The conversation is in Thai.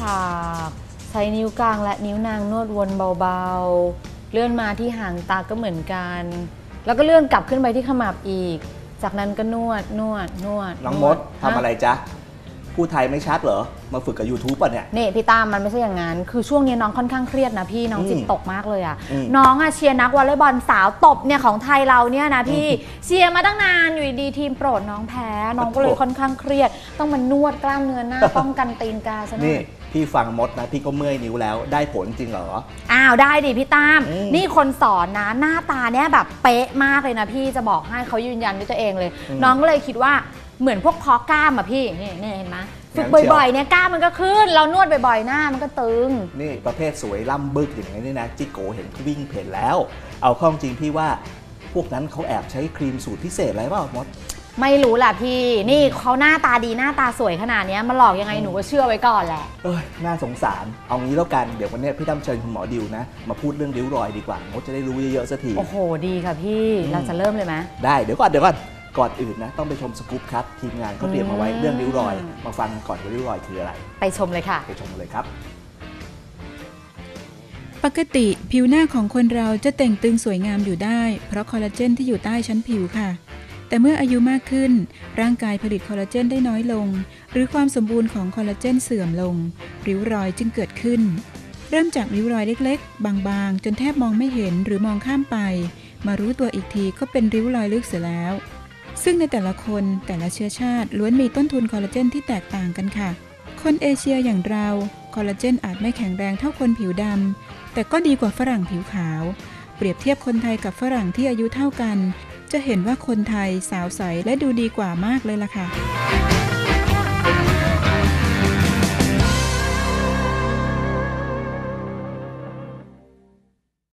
ผักใช้นิ้วกลางและนิ้วนางนวดวนเบาๆ เลื่อนมาที่หางตาก็เหมือนกัน แล้วก็เลื่อนกลับขึ้นไปที่ขมับอีก จากนั้นก็นวดนวดนวดน้องมดทำอะไรจ๊ะ พูดไทยไม่ชัดเหรอ มาฝึกกับ YouTube ป่ะเนี่ย นี่พี่ตามมันไม่ใช่อย่างนั้น คือช่วงนี้น้องค่อนข้างเครียดนะพี่น้องอืมจิตตกมากเลยอะอืมน้องอะเชียร์นักวอลเลย์บอลสาวตบเนี่ยของไทยเราเนี่ยนะพี่เชียร์มาตั้งนานอยู่ดีๆทีมโปรดน้องแพ้ น้องก็เลยโอ้โหค่อนข้างเครียด ต้องมานวดกล้ามเนื้อหน้า ป้องกันตีนกาซะหน่นี่อย พี่ฟังมดนะ พี่ก็เมื่อยนิ้วแล้วได้ผลจริงเหรอ อ้าวได้ดิพี่ตาม อืมนี่คนสอนนะหน้าตาเนี่ยแบบเป๊ะมากเลยนะพี่จะบอกให้เขายืนยันด้วยตัวเองเลย อืมน้องก็เลยคิดว่า เหมือนพวกเพอกล้ามอะพี่นี่นี่เห็นไหมฝึกงั้นเชียวบ่อยๆเนี่ยกล้ามมันก็ขึ้น เรานวดบ่อยๆหน้ามันก็ตึง นี่ประเภทสวยล่ำบึกอย่างนี้นี่นะจิโกเห็นวิ่งเพ่นแล้ว เอาเข้อจริงพี่ว่าพวกนั้นเขาแอบใช้ครีมสูตรพิเศษอะไรเปล่ามดไม่รู้แหละพี่ นี่เขาหน้าตาดีหน้าตาสวยขนาดเนี้ยมาหลอกยังไงหนูก็เชื่อไว้ก่อนแหละ เอ้ย น่าสงสาร เอางี้แล้วกัน เดี๋ยววันเนี้ยพี่ตั้มเชิญคุณหมอดิวนะ มาพูดเรื่องริ้วรอยดีกว่ามดจะได้รู้เยอะๆสักที โอ้โห ดีค่ะพี่อืมเราจะเริ่มเลยไหมได้ เดี๋ยวก่อน เดี๋ยวก่อน ก่อนอื่นนะต้องไปชมสกู๊ปครับทีมงานเขาเตรียมมาไว้อืมเรื่องริ้วรอย มาฟังก่อนว่าริ้วรอยคืออะไร ไปชมเลยค่ะ ไปชมกันเลยครับ ปกติผิวหน้าของคนเราจะแต่งตึงสวยงามอยู่ได้ เพราะคอลลาเจนที่อยู่ใต้ชั้นผิวค่ะ แต่เมื่ออายุมากขึ้น ร่างกายผลิตคอลลาเจนได้น้อยลง หรือความสมบูรณ์ของคอลลาเจนเสื่อมลง ริ้วรอยจึงเกิดขึ้น เริ่มจากริ้วรอยเล็ก ๆ บางๆ จนแทบมองไม่เห็นหรือมองข้ามไป มารู้ตัวอีกทีก็เป็นริ้วรอยลึกเสียแล้ว ซึ่งในแต่ละคนแต่ละเชื้อชาติล้วนมีต้นทุนคอลลาเจนที่แตกต่างกันค่ะ คนเอเชียอย่างเราคอลลาเจนอาจไม่แข็งแรงเท่าคนผิวดำแต่ก็ดีกว่าฝรั่งผิวขาว เปรียบเทียบคนไทยกับฝรั่งที่อายุเท่ากัน จะเห็นว่าคนไทยสาวใสและดูดีกว่ามากเลยล่ะค่ะ